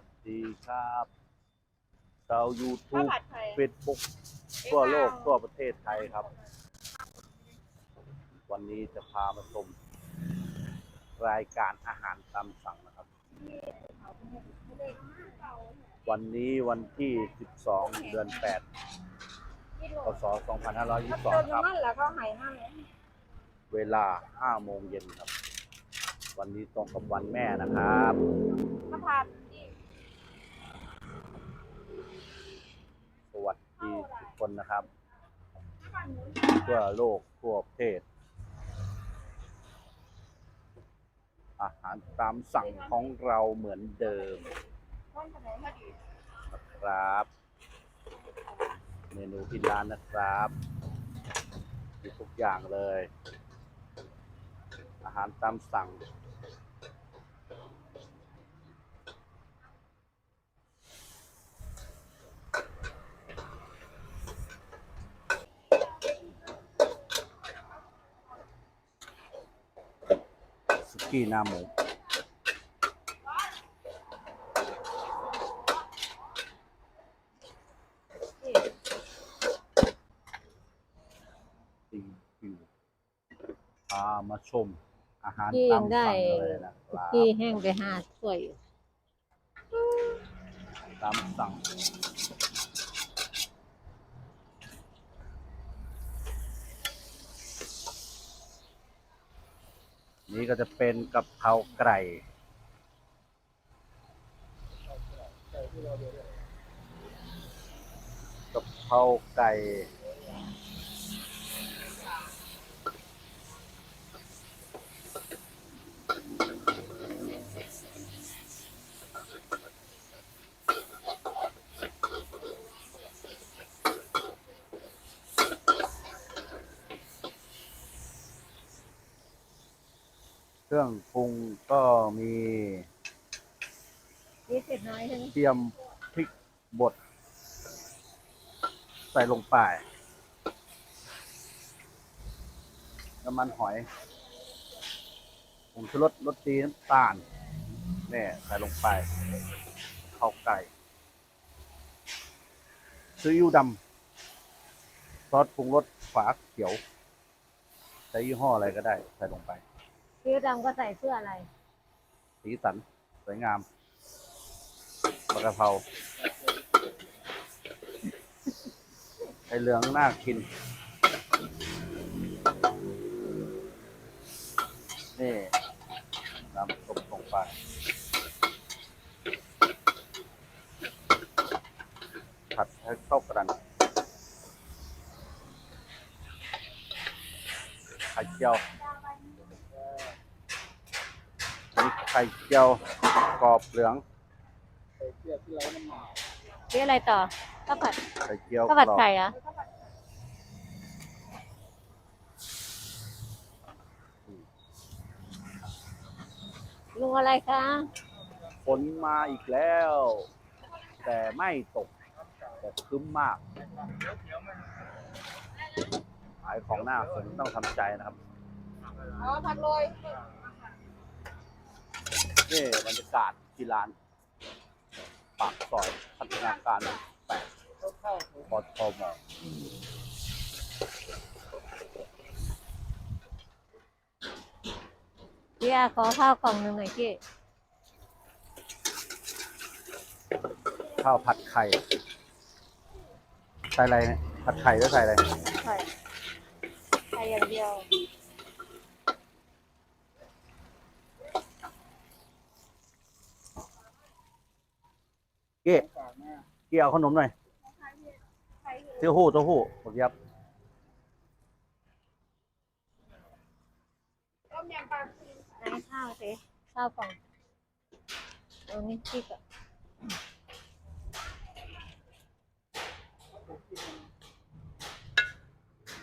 วัสดีครับชาวยูทูข้าวบผัดไทยเฟซบุ๊กทั่วโลกทั่วประเทศไทยครับ วันนี้จะพามาชมรายการอาหารตามสั่งนะครับ วันนี้วันที่ 12 เดือน 8 พศ 2522ถ้าคเติมรับน้ำมันแล้วก็หายนั่นเลยเวลา 5 โมงเย็นครับ วันนี้ตรงกับวันแม่นะครับ ข้าวผั ที่ทุกคนนะครับ ทั่วโลกทั่วประเทศ อาหารตามสั่งของเราเหมือนเดิมนะครับ เมนูที่ร้านนะครับมีทุกอย่างเลย อาหารตามสั่ง กี้หน้าหมูที่รีวิวพามาชม อาหารที่ตายัมงได้สั่งเลยนะครับที่แห้งไปหาถ้วยอยู่ตามสั่ง นี่ก็จะเป็นกะเพราไก่กะเพราไก่ เครื่องปรุงก็มีนี่เสร็จน้อยใช่ไหมเตรียมพริกบด ใส่ลงไปน้ำมันหอยผงชูรสรสดีน้ำตาลเนี่ยใส่ลงไปข้าวไก่ซีอิ๊วดำซอสปรุงรสฝาเขียว ใช้ยี่ห้ออะไรก็ได้ ใส่ลงไป พี่ดำก็ใส่เสื้ออะไร สีสัน สวยงามปลากระเพราไอเหลืองน่ากิน นี่น้ำซุปลงไปผัดให้เข้ากันไข่เจียว นี่ ไข่เจียวกรอบเหลืองพี่อะไรต่อข้าวผัดไข่เจียวข้าวผัดกรอบไข่เหรอะลุงอะไรคะ ฝนมาอีกแล้ว แต่ไม่ตก แต่ครึ้มมากขายของหน้าฝนต้องทำใจนะครับ อ๋อผัดโรย นี่บรรยากาศที่ร้าน ปากซอยพัฒนาการแปดปตมพี่อาขอข้าวกล่องหนึ่งหน่อยพี่ข้าวผัดไข่ ใส่อะไรเนี่ยผัดไข่แล้วใส่อะไร ไข่ ไข่อย่างเดียว เก้เกี่ยวขนมหน่อยเต้าหู้เต้าหู้บอกยับต้มยำปลาทูไหนข้าวสิข้าวกล่องตรงนี้พี่ก็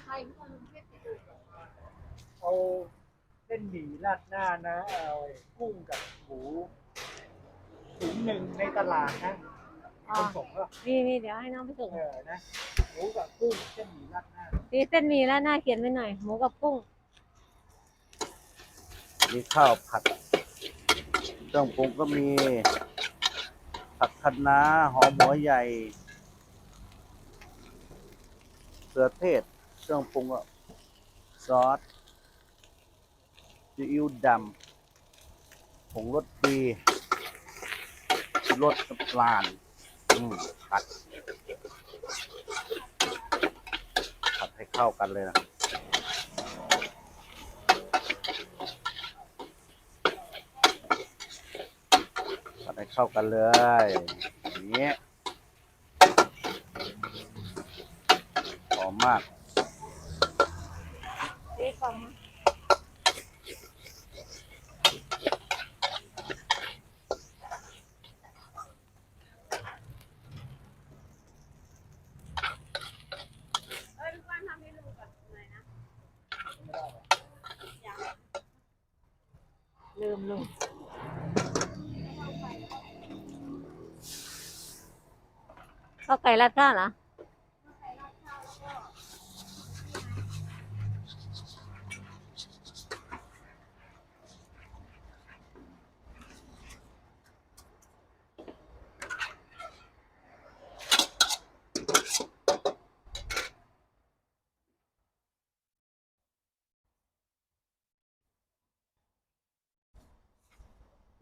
ไข่ขนมเผ็ดเอาเส้นหมี่ราดหน้านะ เอากุ้งกับหมู ถุงหนึ่งในตลาดนะอ๋อคนส่งก็นี่นี่เดี๋ยวให้น้องไปส่งเออนะหมูกับกุ้งเส้นหมี่ราดหน้าพี่เส้นหมีแล้วหน้าเขียนไว้หน่อย หมูกับกุ้ง มีข้าวผัดเครื่องปรุงก็มี ผักคะน้าหอมหัวใหญ่เสือเทศ เครื่องปรุงก็ซอสซีอิ๊วดำผงรสดีชู รสน้ำปลาลอืมผัดผัดให้เข้ากันเลยนะผัดให้เข้ากันเลยอย่างนี้หอมมาก นี่กล่องนะ เอ้ยลูกบ้านทำให้ลูกก่อนหน่อยนะยัง ลืมลืม ข้าวไก่ราดข้าวเหรอ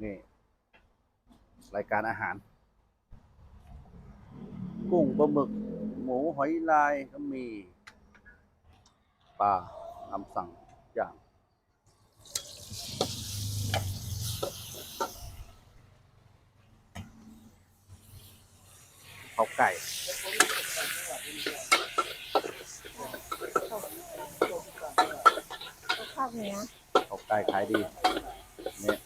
นี่ รายการอาหาร กุ้งปลาหมึก หมูหอยลายก็มีปลาตามสั่งทุกอย่างเขาไก่ข้าวเหนียวเขาไก่ขายดีเนี่ย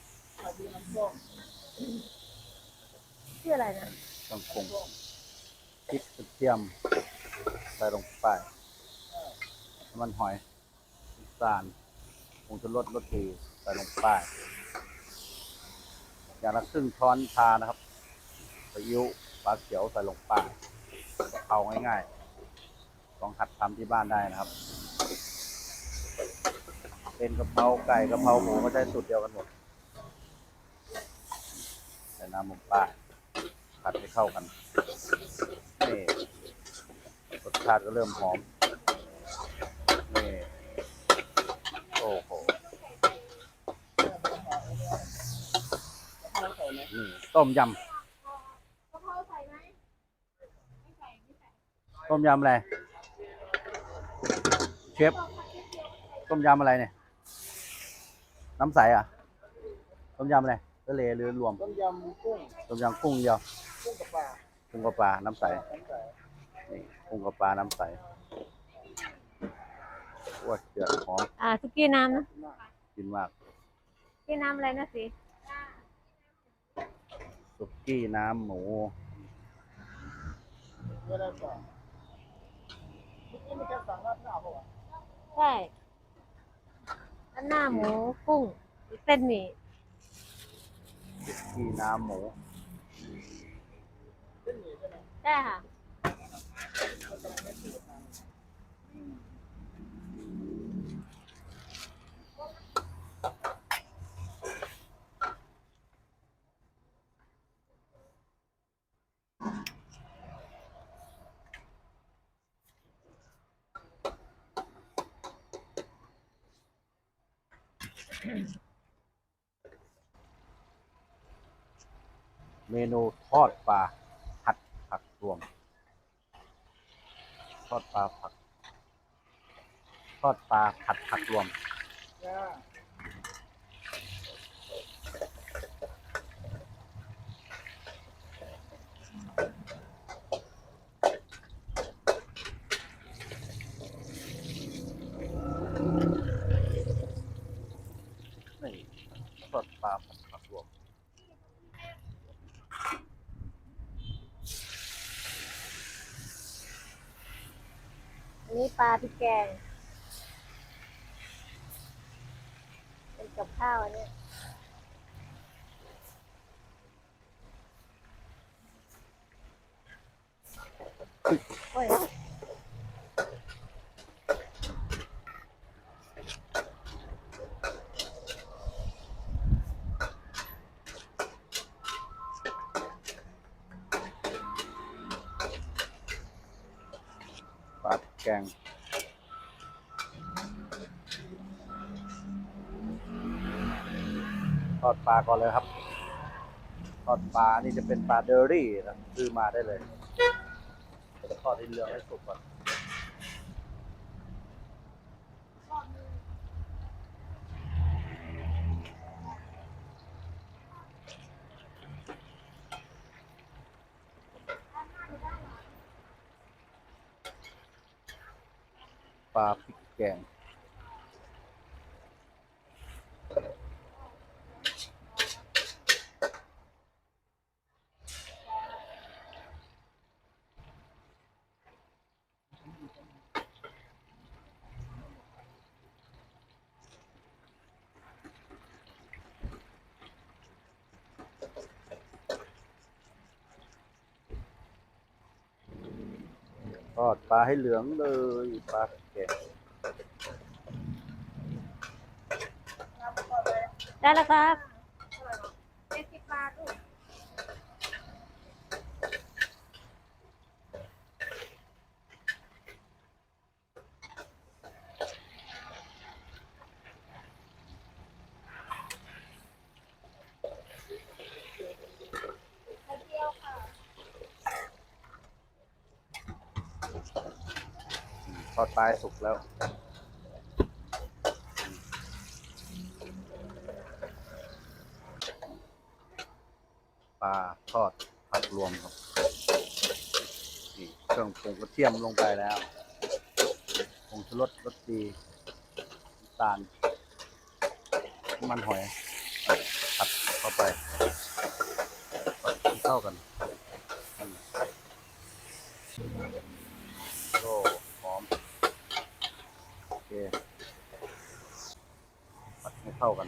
ชื่ออะไรนะต้องปรุง พริกกระเทียมใส่ลงไปน้ำมันหอยน้ำตาลผงชูรสรสดีใส่ลงไปอย่างละครึ่งช้อนชานะครับซีอิ๊วปลาเขียวใส่ลงไปเอาง่ายๆลองหัดทำที่บ้านได้นะครับ เป็นกะเพราไก่กะเพราหมูก็ได้สูตรเดียวกันหมดใส่น้ำลงไปผัดให้เข้ากัน สชาติก็เริ่มหอม นี่ โอ้โห นี่ต้มยกะเพราใส่ไหมไม่ใส่ไม่ใส่ำต้มยำอะไร เชฟ ต้มยำอะไรเนี่ย น้ำใสอะ ต้มยำอะไรทะเลหรือรวม ต้มยำกุ้ง ต้มยำกุ้งเดียว กุ้งกับปลา กุ้งกับปลา น้ำใส น้ำใสนี่กุ้งกับปลาน้ำใสว้าเจือหอมอ่าสุกี้น้ำนะกินมากสุกี้น้ำอะไรนะสิสุกี้น้ำหมูเมื่อไรก่อนเมื่อกี้มีการสั่งราดหน้าเปล่าวะใช่แล้วหน้าหมูกุ้งเส้นหมี่สุกี้น้ำหมูเส้นหมี่ใช่ไหมใช่ค่ะ เมนูทอดปลาผัดผักรวม ทอดปลาผัก ทอดปลาผัดผักรวมย่า นี่ทอดปลาผัดผักรวมอันนี้ปลาพริกแกง เป็นกับข้าวอันเนี้ยโอ้ย ง ทอดปลาก่อนเลยครับ ทอดปลานี่จะเป็นปลาเดอรี่นะซื้อมาได้เลยทอดให้เหลืองให้สุกก่อน ลาพริกแกงทอดปลาให้เหลืองเลยปลา ได้แล้วครับ เจ็ดสิบบาทลูก ท อดปลาให้สุกแล้ว ปลาทอดผักรวมครับนี่เครื่องปรุงกระเทียมลงไปแล้วผงชูรสรสดีน้ำตาลน้ำมันหอยผัดเข้าไปเข้ากัน ปัดให้เข้ากัน